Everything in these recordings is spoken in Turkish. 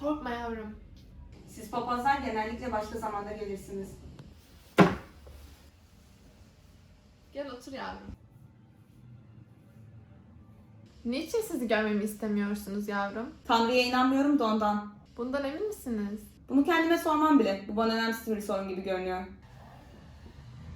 Korkma yavrum. Siz papazlar genellikle başka zamanda gelirsiniz. Gel otur yavrum. Niçin sizi görmemi istemiyorsunuz yavrum? Tanrı'ya inanmıyorum da ondan. Bundan emin misiniz? Bunu kendime sormam bile. Bu bana önemsiz bir sorun gibi görünüyor.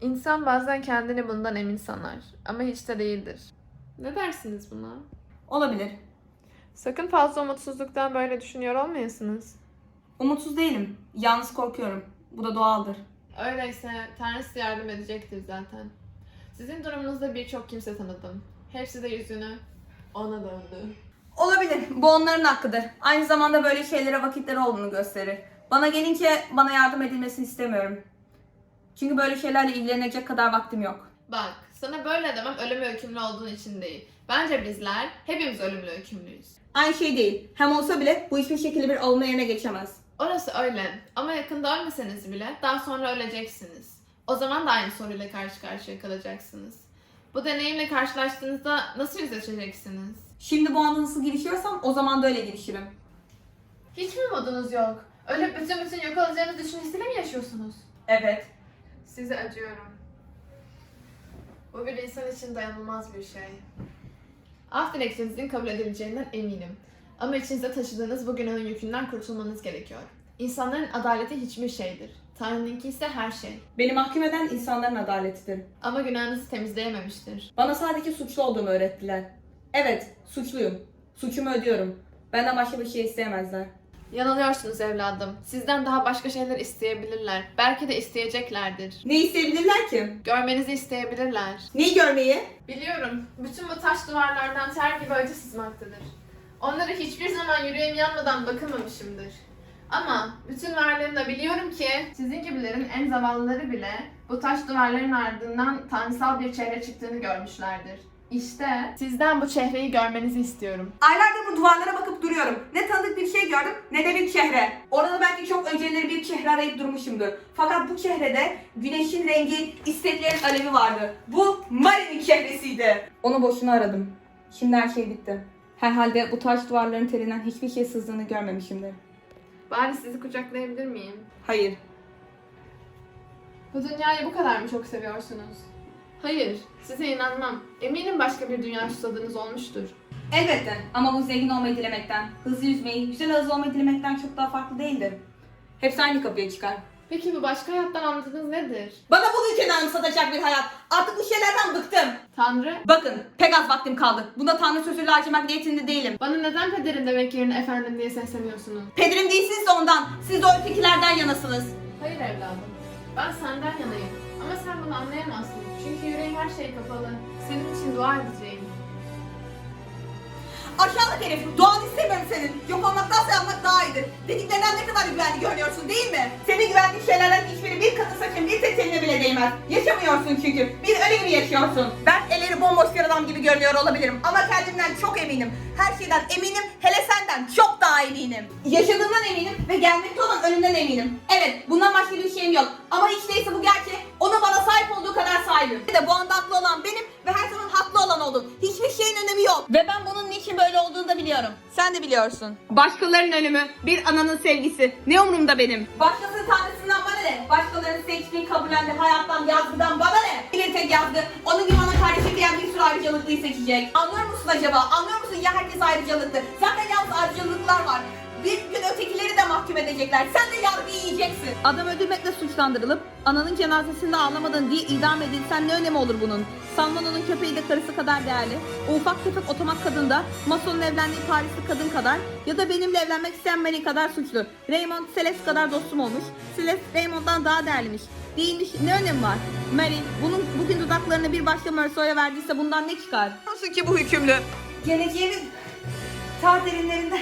İnsan bazen kendini bundan emin sanar ama hiç de değildir. Ne dersiniz buna? Olabilir. Sakın fazla umutsuzluktan böyle düşünüyor olmayasınız. Umutsuz değilim. Yalnız korkuyorum. Bu da doğaldır. Öyleyse Tanrı size yardım edecektir zaten. Sizin durumunuzda birçok kimse tanıdım. Hepsi de yüzünü ona döndü. Olabilir. Bu onların hakkıdır. Aynı zamanda böyle şeylere vakitleri olduğunu gösterir. Bana gelince bana yardım edilmesini istemiyorum. Çünkü böyle şeylerle ilgilenecek kadar vaktim yok. Bak, sana böyle demem ölümle hükümlü olduğun için değil. Bence bizler hepimiz ölümle hükümlüyüz. Aynı şey değil. Hem olsa bile bu hiçbir şekilde bir olma yerine geçemez. Orası öyle ama yakında ölmeseniz bile daha sonra öleceksiniz. O zaman da aynı soruyla karşı karşıya kalacaksınız. Bu deneyimle karşılaştığınızda nasıl yüzleşeceksiniz? Şimdi bu anda nasıl girişiyorsam o zaman da öyle girişirim. Hiç mi modunuz yok? Ölüp bütün bütün yok olacağınız düşüncesiyle mi yaşıyorsunuz? Evet. Size acıyorum. Bu bir insan için dayanılmaz bir şey. Af dilekçenizin kabul edileceğinden eminim. Ama içinizde taşıdığınız bu günahın yükünden kurtulmanız gerekiyor. İnsanların adaleti hiçbir şeydir. Tanrı'nınki ise her şey. Beni mahkum eden insanların adaletidir. Ama günahınızı temizleyememiştir. Bana sadece suçlu olduğumu öğrettiler. Evet, suçluyum. Suçumu ödüyorum. Benden başka bir şey isteyemezler. Yanılıyorsunuz evladım. Sizden daha başka şeyler isteyebilirler. Belki de isteyeceklerdir. Ne isteyebilirler ki? Görmenizi isteyebilirler. Neyi görmeyi? Biliyorum. Bütün bu taş duvarlardan ter gibi acı sızmaktadır. Onlara hiçbir zaman yüreğim yanmadan bakamamışımdır. Ama bütün varlığımla biliyorum ki sizin gibilerin en zavallıları bile bu taş duvarların ardından tanrısal bir çehre çıktığını görmüşlerdir. İşte sizden bu çehreyi görmenizi istiyorum. Aylardır bu duvarlara bakıp duruyorum. Ne tanıdık bir şey gördüm ne de bir çehre. Orada belki çok önceleri bir çehre arayıp durmuşumdur. Fakat bu çehrede güneşin rengi, isteklerin alevi vardı. Bu Mari'nin çehresiydi. Onu boşuna aradım. Şimdi her şey bitti. Herhalde bu taş duvarların telinden hiçbir şey sızdığını görmemişimdir. Bari sizi kucaklayabilir miyim? Hayır. Bu dünyayı bu kadar mı çok seviyorsunuz? Hayır, size inanmam. Eminim başka bir dünya susadığınız olmuştur. Elbette ama bu zengin olmayı dilemekten, hızlı yüzmeyi, güzel hızlı olmayı dilemekten çok daha farklı değildir. Hepsi aynı kapıya çıkar. Peki bu başka hayattan anladığınız nedir? Bana bu ülkeden anımsatacak bir hayat. Artık bu şeylerden bıktım. Tanrı, Bakın pek az vaktim kaldı. Bunda Tanrı sözüyle harcamak niyetinde değilim. bana neden pederin demek yerine efendim diye sesleniyorsunuz? Pedirim değilsiniz de ondan. Siz de o ötekilerden yanasınız. Hayır evladım, ben senden yanayım. Ama sen bunu anlayamazsın. Çünkü yüreğin her şeye kapalı. Senin için dua edeceğim. Aşağılık herif. Doğan istemiyorum senin. Yok olmaktansa yanmak daha iyidir. Dediklerinden ne kadar güvenli görünüyorsun değil mi? Senin güvendiğin şeylerden hiçbiri bir kadın saçın bir tek teline bile değmez. Yaşamıyorsun çünkü. Bir ölü gibi yaşıyorsun. Ben elleri bomboş bir adam gibi görünüyor olabilirim. Ama kendimden çok eminim. Her şeyden eminim. Hele senden çok daha eminim. Yaşadığımdan eminim ve gelmekte olan ölümden eminim. Evet bundan başka bir şeyim yok. Ama hiç değilse bu gerçek. Onun bana sahip olduğu kadar sahibim. Bir de bu anda haklı olan benim ve her zaman haklı olan oldun. Hiçbir şeyin önemi yok. Ve ben bunun niçin böyle olduğunu da biliyorum. Sen de biliyorsun. Başkalarının ölümü, bir ananın sevgisi. Ne umurumda benim? Başkasının tanrısından bana ne? Başkalarının seçtiği kabullendi hayattan, yazgıdan bana ne? Bir tek yazgı, onun gibi bana kardeşim diyen bir sürü ayrıcalıklıyı seçecek. Anlıyor musun acaba? Anlıyor musun ya herkes ayrıcalıklı? Zaten yalnız ayrıcalıklar var. Bir gün ötekileri de mahkum hükmedecekler. Sen de yargıyı yiyeceksin. Adam öldürmekle suçlandırılıp ananın cenazesinde ağlamadın diye idam edilsen ne önemi olur bunun? Salmano'nun köpeği de karısı kadar değerli. O ufak tefek otomat kadın da Mason'un evlendiği Parisli kadın kadar ya da benimle evlenmek isteyen Manny kadar suçlu. Raymond Celeste kadar dostum olmuş. Celeste Raymond'dan daha değerliymiş. Değilmiş ne önemi var? Mary bunun bugün dudaklarını bir başka Merceau'ya verdiyse bundan ne çıkar? Nasıl ki bu hükümlü? Geleceğimin ta derinlerinde